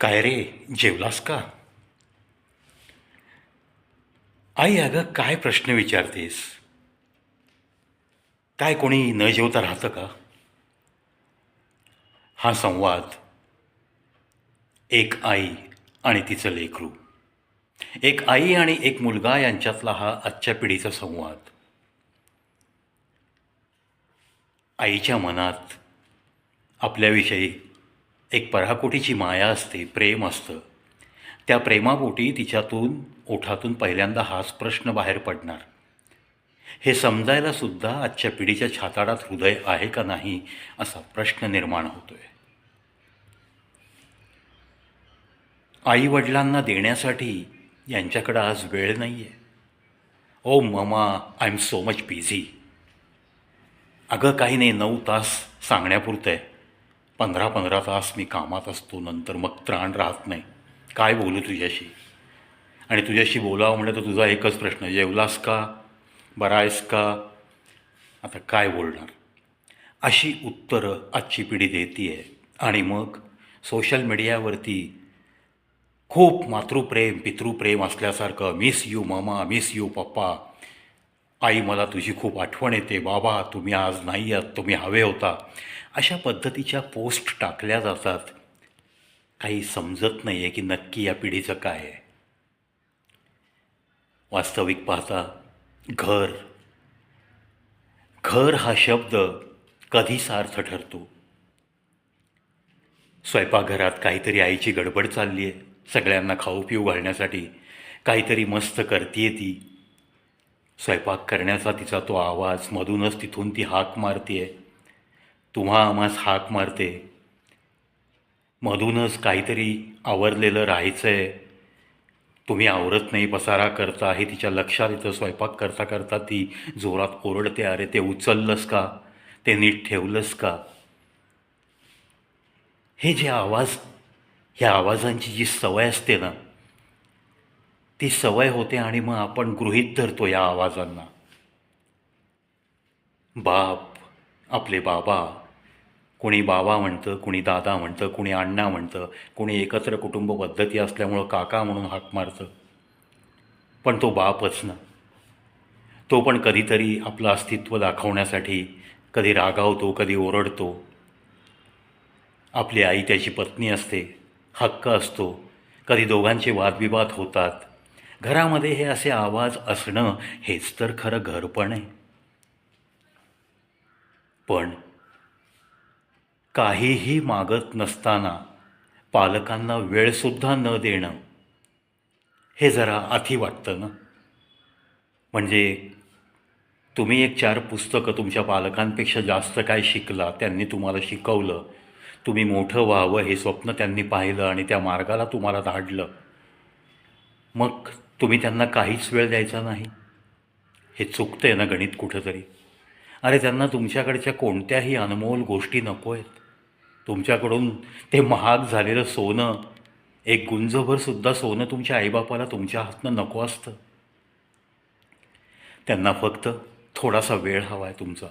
काय रे जेवलास का? आई अगं काय प्रश्न विचारतेस? काय कोणी न जेवता राहतं का? हा संवाद एक आई आणि तिचं लेकरू. एक आई आणि एक मुलगा यांच्यातला हा आजच्या पिढीचा संवाद. आईच्या मनात आपल्याविषयी एक पराकोटीची माया असते प्रेम असतं. त्या प्रेमापोटी तिच्यातून ओठातून पहिल्यांदा हाच प्रश्न बाहेर पडणार. हे समजायला सुद्धा आजच्या पिढीच्या छाताडात हृदय आहे का नाही असा प्रश्न निर्माण होतोय. आई वडिलांना देण्यासाठी यांच्याकडं आज वेळ नाही आहे ओ mama I am so much busy अगं काही नाही नऊ तास सांगण्यापुरतं आहे पंधरा पंधरा तास मी कामात असतो नंतर मग त्राण राहत नाही. काय बोलू तुझ्याशी? आणि तुझ्याशी बोलावं म्हणलं तर तुझा एकच प्रश्न जेवलास का? बरा आहेस का? आता काय बोलणार? अशी उत्तरं आजची पिढी देते आहे आणि मग सोशल मीडियावरती खूप मातृप्रेम पितृप्रेम असल्यासारखं miss you mama miss you papa आई मला तुझी खूप आठवण येते. बाबा तुम्ही आज नाही आहात तुम्ही हवे होता. अशा पद्धतीच्या पोस्ट टाकल्या जातात. काही समजत नाही आहे की नक्की या पिढीचं काय आहे. वास्तविक पाहता घर. घर हा शब्द कधी सार्थ ठरतो? स्वयंपाकघरात काहीतरी आईची गडबड चालली आहे सगळ्यांना खाऊ पिऊ घालण्यासाठी काहीतरी मस्त करतीये ती. स्वयंपाक करण्याचा तिचा तो आवाज मधूनच तिथून ती हाक मारते तुम्हा आम्हास हाक मारते मधूनच काहीतरी आवरलेलं राहायचं आहे तुम्ही आवरत नाही पसारा करता हे तिच्या लक्षात येतं. स्वयंपाक करता करता ती जोरात ओरडते अरे ते उचललंस का? ते नीट ठेवलंस का? हे जे आवाज ह्या आवाजांची जी सवय असते ना ती सवय होते आणि मग आपण गृहीत धरतो या आवाजांना. बाप आपले बाबा. कोणी बाबा म्हणतं कुणी दादा म्हणतं कुणी अण्णा म्हणतं कुणी एकत्र कुटुंब पद्धती असल्यामुळं काका म्हणून हाक मारतं. पण तो बापच ना. तो पण कधीतरी आपलं अस्तित्व दाखवण्यासाठी कधी रागावतो कधी ओरडतो. आपली आई त्याची पत्नी असते हक्क असतो. कधी दोघांचे वादविवाद होतात. घरामध्ये हे असे आवाज असणं हेच तर खरं घरपण आहे. पण काहीही मागत नसताना पालकांना वेळसुद्धा न देणं हे जरा अति वाटतं ना? म्हणजे तुम्ही एक चार पुस्तकं तुमच्या पालकांपेक्षा जास्त काय शिकला त्यांनी तुम्हाला शिकवलं तुम्ही मोठं व्हावं हे स्वप्न त्यांनी पाहिलं आणि त्या मार्गाला तुम्हाला धाडलं. मग तुम्ही त्यांना काहीच वेळ द्यायचा नाही. हे चुकतं आहे ना गणित कुठंतरी. अरे त्यांना तुमच्याकडच्या कोणत्याही अनमोल गोष्टी नको आहेत तुमच्याकडून ते महाग झालेलं सोनं एक गुंजभरसुद्धा सोनं तुमच्या आईबापाला तुमच्या हातनं नको असतं. त्यांना फक्त थोडासा वेळ हवा आहे तुमचा.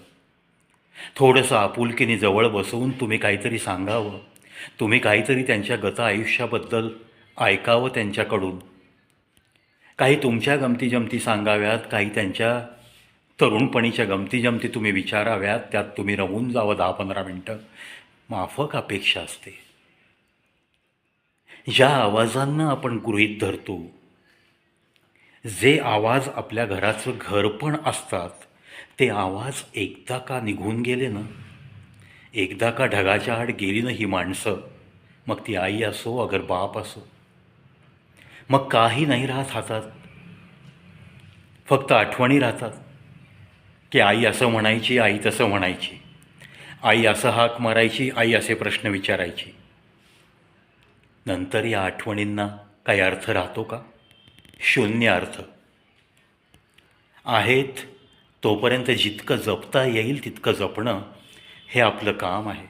थोडंसं आपुलकीने जवळ बसवून तुम्ही काहीतरी सांगावं. तुम्ही काहीतरी त्यांच्या गत आयुष्याबद्दल ऐकावं त्यांच्याकडून. काही तुमच्या गमती जमती सांगाव्यात काही त्यांच्या तरुणपणीच्या गमती जमती तुम्ही विचाराव्यात त्यात तुम्ही रमून जावं दहा पंधरा मिनटं. माफक अपेक्षा असते. ज्या आवाजांना आपण गृहीत धरतो जे आवाज आपल्या घराचं घर पण असतात ते आवाज एकदा का निघून गेले ना? एकदा का ढगाच्या आड गेली ना ही माणसं? मग ती आई असो अगर बाप असो मग काही नाही राहत हातात. फक्त आठवणी राहतात. की आई असं म्हणायची आई तसं म्हणायची. आई असं हाक मारायची आई असे प्रश्न विचारायची. नंतर या आठवणींना काही अर्थ राहतो का? शून्य अर्थ. आहेत तोपर्यंत जितकं जपता येईल तितकं जपणं हे आपलं काम आहे.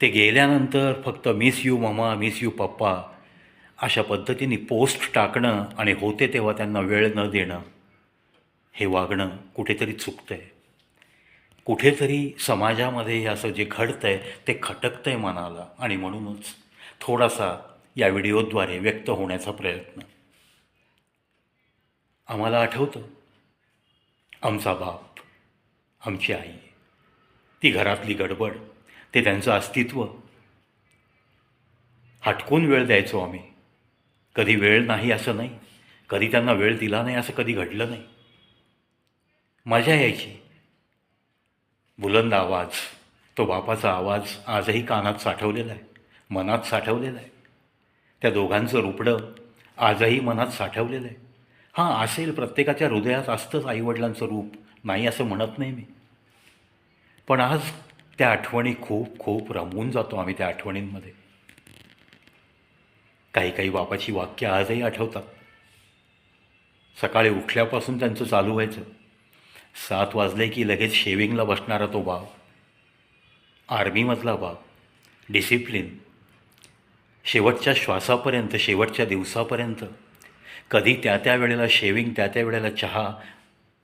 ते गेल्यानंतर फक्त miss you mama miss you papa अशा पद्धतीने पोस्ट टाकणं आणि होते तेव्हा त्यांना वेळ न देणं हे वागणं कुठेतरी चुकतं आहे कुठेतरी समाजामध्ये हे असं जे घडतं आहे ते खटकतं आहे मनाला आणि म्हणूनच थोडासा या व्हिडिओद्वारे व्यक्त होण्याचा प्रयत्न. आम्हाला आठवतं आमचा बाप आमची आई ती घरातली गडबड ते त्यांचं अस्तित्व. हटकून वेळ द्यायचो आम्ही. कधी वेळ नाही असं नाही. कधी त्यांना वेळ दिला नाही असं कधी घडलं नाही. मजा यायची. बुलंद आवाज तो बापाचा आवाज आजही कानात साठवलेला आहे मनात साठवलेला आहे. त्या दोघांचं रुपडं आजही मनात साठवलेलं आहे. हां असेल प्रत्येकाच्या हृदयात असतंच आईवडिलांचं रूप नाही असं म्हणत नाही मी. पण आज त्या आठवणी खूप खूप रमवून जातो आम्ही त्या आठवणींमध्ये. काही काही बापाची वाक्य आजही आठवतात. सकाळी उठल्यापासून त्यांचं चालू व्हायचं. सात वाजले की लगेच शेविंगला बसणारा तो बाप. आर्मीमधला बाप. डिसिप्लिन शेवटच्या श्वासापर्यंत शेवटच्या दिवसापर्यंत. कधी त्या त्या वेळेला शेविंग त्या त्या वेळेला चहा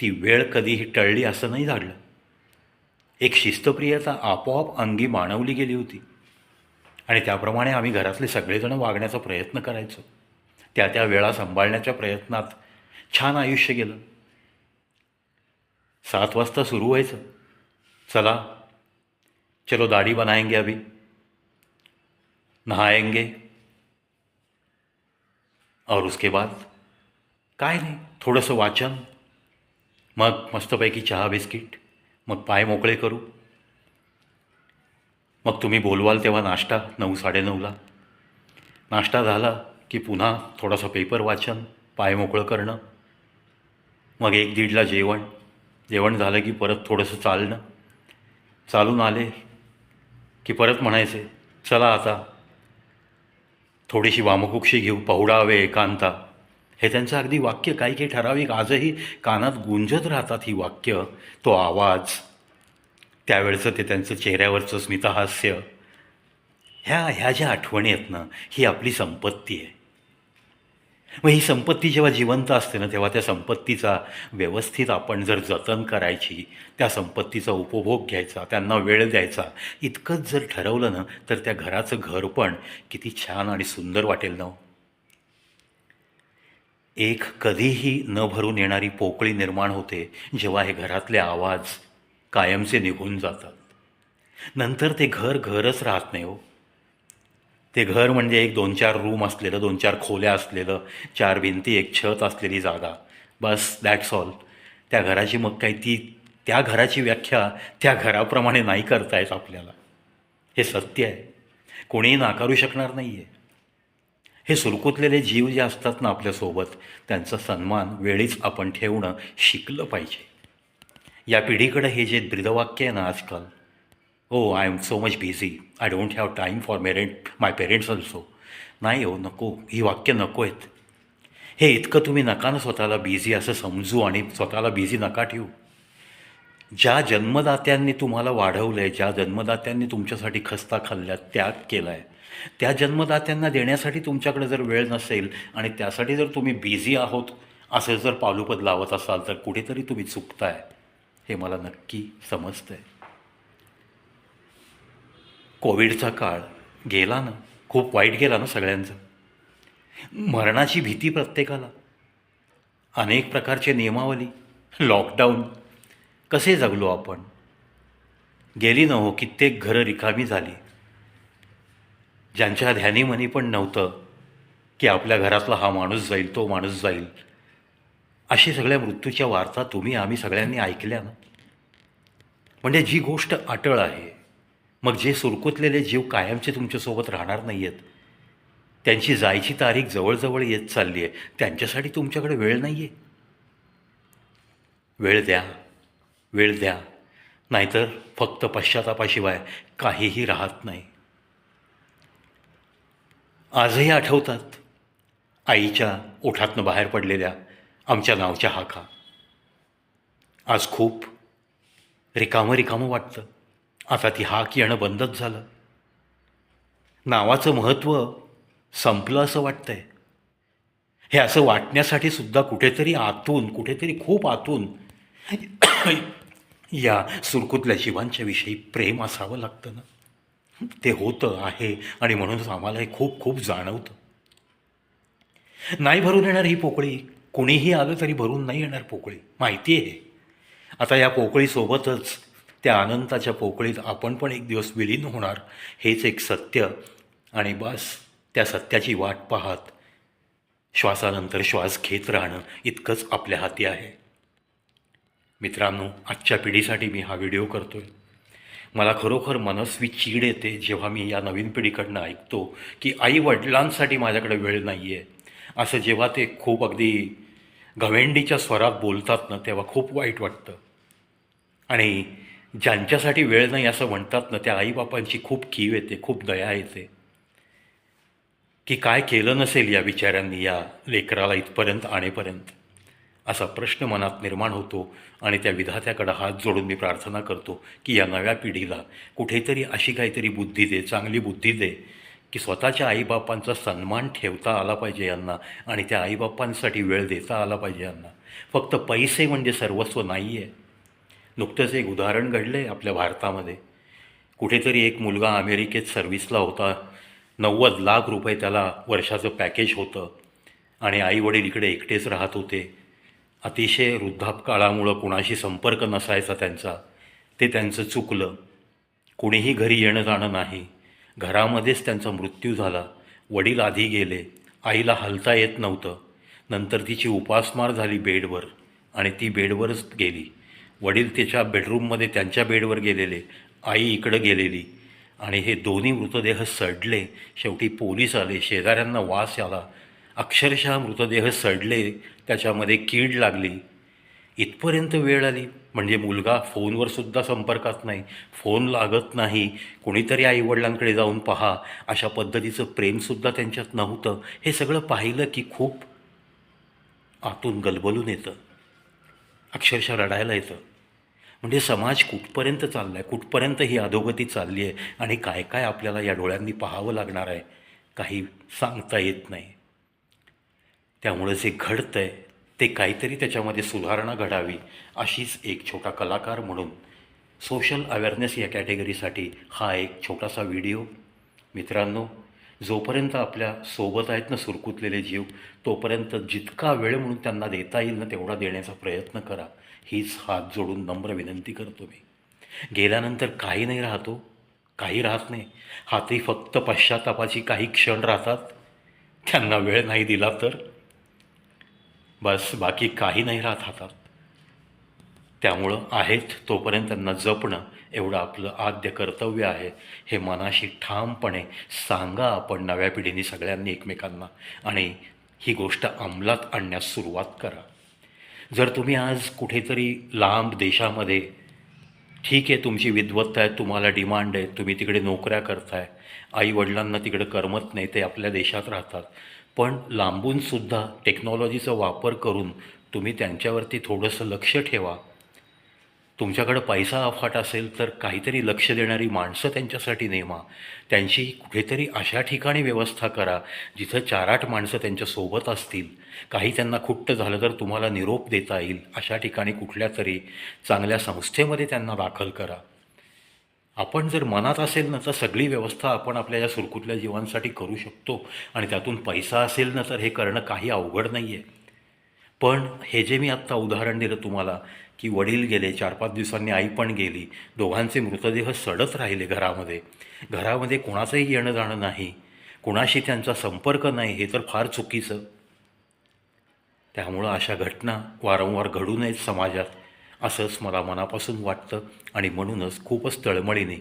ती वेळ कधीही टळली असं नाही झाडलं. एक शिस्तप्रियता आपोआप अंगी मानवली गेली होती. आणि त्याप्रमाणे आम्ही घरातले सगळेजण वागण्याचा प्रयत्न करायचो. त्या त्या वेळा सांभाळण्याच्या प्रयत्नात छान आयुष्य गेलं. सात वाजता सुरू व्हायचं. चला चलो दाढ़ी बनाएंगे अभी. नहाएंगे और उसके बाद काय नाही थोडंसं वाचन. मग मस्तपैकी चहा बिस्किट मग पाय मोकळे करू. मग तुम्ही बोलवाल तेव्हा नाश्ता नऊ साडेनऊला. नाश्ता झाला की पुन्हा थोडासा पेपर वाचन पाय मोकळं करणं. मग एक दीडला जेवण. जेवण झालं की परत थोडंसं चालणं. चालून आले की परत म्हणायचे चला आता थोडीशी वामकुक्षी घेऊ पहुडावे एकांता. हे त्यांचं अगदी वाक्य काही काही ठराविक आजही कानात गुंजत राहतात ही वाक्य तो आवाज. त्यावेळचं ते त्यांचं चेहऱ्यावरचं स्मितहास्य ह्या ह्या ज्या आठवणी आहेत ना ही आपली संपत्ती आहे. मग ही संपत्ती जेव्हा जिवंत असते ना तेव्हा त्या संपत्तीचा व्यवस्थित आपण जर जतन करायची त्या संपत्तीचा उपभोग घ्यायचा त्यांना वेळ द्यायचा इतकंच जर ठरवलं ना तर त्या घराचं घर पण किती छान आणि सुंदर वाटेल ना हो. एक कधीही न भरून येणारी पोकळी निर्माण होते जेव्हा हे घरातले आवाज कायमचे निघून जातात. नंतर ते घर घरच राहत नाही हो. ते घर म्हणजे एक दोन चार रूम असलेलं दोन चार खोल्या असलेलं चार भिंती एक छत असलेली जागा. बस दॅट्स ऑल त्या घराची मग काही ती त्या घराची व्याख्या त्या घराप्रमाणे नाही करता येत आपल्याला. हे सत्य आहे. कोणीही नाकारू शकणार नाही आहे हे सुरकुतलेले जीव जे असतात ना आपल्यासोबत त्यांचा सन्मान वेळीच आपण ठेवणं शिकलं पाहिजे. या पिढीकडे हे जे ब्रीदवाक्य आहे ना आजकाल ओ I am so much busy I don't have time for मेरेंट my parents also नाही हो नको. ही वाक्य नको आहेत. हे इतकं तुम्ही नका ना स्वतःला बिझी असं समजू आणि स्वतःला बिझी नका ठेवू. ज्या जन्मदात्यांनी तुम्हाला वाढवलं आहे ज्या जन्मदात्यांनी तुमच्यासाठी खस्ता खाल्ल्या त्याग केला आहे त्या जन्मदात्यांना देण्यासाठी तुमच्याकडे जर वेळ नसेल आणि त्यासाठी जर तुम्ही बिझी आहोत असं जर पालुपद लावत असाल तर कुठेतरी तुम्ही चुकताय. हे मला नक्की समजतं आहे कोविडचा काळ गेला ना खूप वाईट गेला ना सगळ्यांचं. मरणाची भीती प्रत्येकाला. अनेक प्रकारचे नियमावली लॉकडाऊन कसे जगलो आपण? गेली न हो कित्येक घरं रिकामी झाली. ज्यांच्या ध्यानीमनी पण नव्हतं की आपल्या घरातला हा माणूस जाईल तो माणूस जाईल. अशी सगळ्या मृत्यूच्या वार्ता तुम्ही आम्ही सगळ्यांनी ऐकल्या ना? म्हणजे जी गोष्ट अटळ आहे मग जे सुरकुतलेले जीव कायमचे तुमच्यासोबत राहणार नाही आहेत त्यांची जायची तारीख जवळजवळ येत चालली आहे त्यांच्यासाठी तुमच्याकडे वेळ नाही आहे वेळ द्या वेळ द्या नाहीतर फक्त पश्चातापाशिवाय काहीही राहत नाही. आजही आठवतात आईच्या ओठातनं बाहेर पडलेल्या आमच्या नावच्या हाका आज खूप रिकामं रिकामं वाटतं. आता ती हाक येणं बंदच झालं. नावाचं महत्त्व संपलं असं वाटतंय. हे असं वाटण्यासाठी सुद्धा कुठेतरी आतून कुठेतरी खूप आतून या सुरकुतल्या जीवांच्या विषयी प्रेम असावं लागतं ना. ते होतं आहे आणि म्हणूनच आम्हाला हे खूप खूप जाणवतं. नाही भरून येणार ही पोकळी. कोणीही आलं तरी भरून नाही येणार पोकळी. माहिती आहे आता या पोकळीसोबतच त्या अनंताच्या पोकळीत आपण पण एक दिवस विलीन होणार हेच एक सत्य. आणि बस त्या सत्याची वाट पाहत श्वासानंतर श्वास घेत राहणं इतकंच आपल्या हाती आहे. मित्रांनो आजच्या पिढीसाठी मी हा व्हिडिओ करतो आहे मला खरोखर मनस्वी चीड येते जेव्हा मी या नवीन पिढीकडनं ऐकतो की आई वडिलांसाठी माझ्याकडे वेळ नाही आहे असं जेव्हा ते खूप अगदी गवेंडीच्या स्वरात बोलतात ना तेव्हा खूप वाईट वाटतं. आणि ज्यांच्यासाठी वेळ नाही असं म्हणतात ना त्या आईबापांची खूप कीव येते खूप दया येते. की काय केलं नसेल या विचारांनी या लेकराला इथपर्यंत आणेपर्यंत? असा प्रश्न मनात निर्माण होतो आणि त्या विधात्याकडं हात जोडून मी प्रार्थना करतो की या नव्या पिढीला कुठेतरी अशी काहीतरी बुद्धी दे चांगली बुद्धी दे की स्वतःच्या आईबापांचा सन्मान ठेवता आला पाहिजे यांना आणि त्या आईबापांसाठी वेळ देता आला पाहिजे यांना. फक्त पैसे म्हणजे सर्वस्व नाही आहे नुकतंच एक उदाहरण घडलं आहे आपल्या भारतामध्ये. कुठेतरी एक मुलगा अमेरिकेत सर्व्हिसला होता. नव्वद लाख रुपये त्याला वर्षाचं पॅकेज होतं. आणि आईवडील इकडे एकटेच राहत होते. अतिशय वृद्धापकाळामुळं कुणाशी संपर्क नसायचा त्यांचा. ते त्यांचं चुकलं. कुणीही घरी येणं जाणं नाही. घरामध्येच त्यांचा मृत्यू झाला. वडील आधी गेले. आईला हलता येत नव्हतं. नंतर तिची उपासमार झाली बेडवर आणि ती बेडवरच गेली. वडील तिच्या बेडरूममध्ये त्यांच्या बेडवर गेलेले. आई इकडं गेलेली. आणि हे दोन्ही मृतदेह सडले. शेवटी पोलीस आले. शेजाऱ्यांना वास आला. अक्षरशः मृतदेह सडले. त्याच्यामध्ये कीड लागली. इथपर्यंत वेळ आली. म्हणजे मुलगा फोनवर सुद्धा संपर्कात नाही फोन लागत नाही. कोणीतरी आईवडिलांकडे जाऊन पहा. अशा पद्धतीचं प्रेमसुद्धा त्यांच्यात नव्हतं. हे सगळं पाहिलं की खूप आतून गलबलून येतं. अक्षरशः रडायला येतं. म्हणजे समाज कुठपर्यंत चालला आहे कुठपर्यंत ही अधोगती चालली आहे आणि काय काय आपल्याला या डोळ्यांनी पाहावं लागणार आहे? काही सांगता येत नाही. त्यामुळं जे घडतं आहे ते काहीतरी त्याच्यामध्ये सुधारणा घडावी अशीच एक छोटा कलाकार म्हणून सोशल अवेअरनेस या कॅटेगरीसाठी हा एक छोटासा व्हिडिओ मित्रांनो जोपर्यंत आपल्यासोबत आहेत ना सुरकुतलेले जीव तोपर्यंत जितका वेळ म्हणून त्यांना देता येईल ना तेवढा देण्याचा प्रयत्न करा. हीच हात जोडून नम्र विनंती करतो मी. गेल्यानंतर काही नाही राहतो काही राहत नाही. हाती फक्त पश्चातापाची काही क्षण राहतात. त्यांना वेळ नाही दिला तर बस बाकी काही नाही राहत हातात. त्यामुळं आहेत तोपर्यंत त्यांना जपणं एवढं आपलं आद्य कर्तव्य आहे. हे मनाशी ठामपणे सांगा आपण नव्या पिढीने सगळ्यांनी एकमेकांना. आणि ही गोष्ट अंमलात आणण्यास सुरुवात करा. जर तुम्ही आज कुठेतरी लांब देशामध्ये ठीक आहे तुमची विद्वत्ता आहे तुम्हाला डिमांड आहे तुम्ही तिकडे नोकऱ्या करताय आई वडिलांना तिकडे करमत नाही ते आपल्या देशात राहतात. पण लांबूनसुद्धा टेक्नॉलॉजीचा वापर करून तुम्ही त्यांच्यावरती थोडंसं लक्ष ठेवा. तुमच्याकडं पैसा अफाट असेल तर काहीतरी लक्ष देणारी माणसं त्यांच्यासाठी नेमा. त्यांची कुठेतरी अशा ठिकाणी व्यवस्था करा जिथं चार आठ माणसं त्यांच्यासोबत असतील. काही त्यांना खुट्ट झालं तर तुम्हाला निरोप देता येईल. अशा ठिकाणी कुठल्या तरी चांगल्या संस्थेमध्ये त्यांना दाखल करा. आपण जर मनात असेल ना तर सगळी व्यवस्था आपण आपल्या या सुरकुतल्या जीवांसाठी करू शकतो. आणि त्यातून पैसा असेल ना तर हे करणं काही अवघड नाही आहे पण हे जे मी आत्ता उदाहरण दिलं तुम्हाला की वडील गेले चार पाच दिवसांनी आई पण गेली दोघांचे मृतदेह सडत राहिले घरामध्ये. घरामध्ये कोणाचंही येणं जाणं नाही कुणाशी त्यांचा संपर्क नाही हे तर फार चुकीचं. त्यामुळं अशा घटना वारंवार घडू नयेत समाजात. असंच मला मनापासून वाटतं आणि म्हणूनच खूपच तळमळीने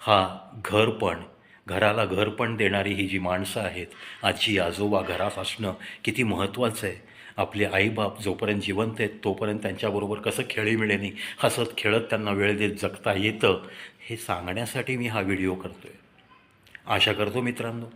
हा घर पण घराला घर पण देणारी ही जी माणसं आहेत आजी आजोबा घरात असणं किती महत्त्वाचं आहे. आपले आईबाप जोपर्यंत जिवंत आहेत तोपर्यंत त्यांच्याबरोबर कसं खेळीमिळेनी हसत खेळत त्यांना वेळ देत जगता येतं हे सांगण्यासाठी मी हा व्हिडिओ करतो आहे आशा करतो मित्रांनो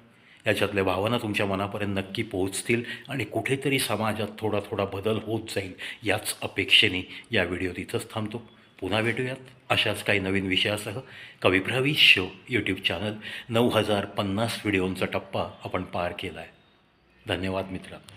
याच्यातल्या भावना तुमच्या मनापर्यंत नक्की पोहोचतील आणि कुठेतरी समाजात थोडा थोडा बदल होत जाईल याच अपेक्षेने या व्हिडिओ तिथंच थांबतो. पुन्हा भेटूयात अशाच काही नवीन विषयासह. कविप्रवी शो यूट्यूब चॅनल नऊ हजार पन्नास व्हिडिओंचा टप्पा आपण पार केला आहे धन्यवाद मित्रांनो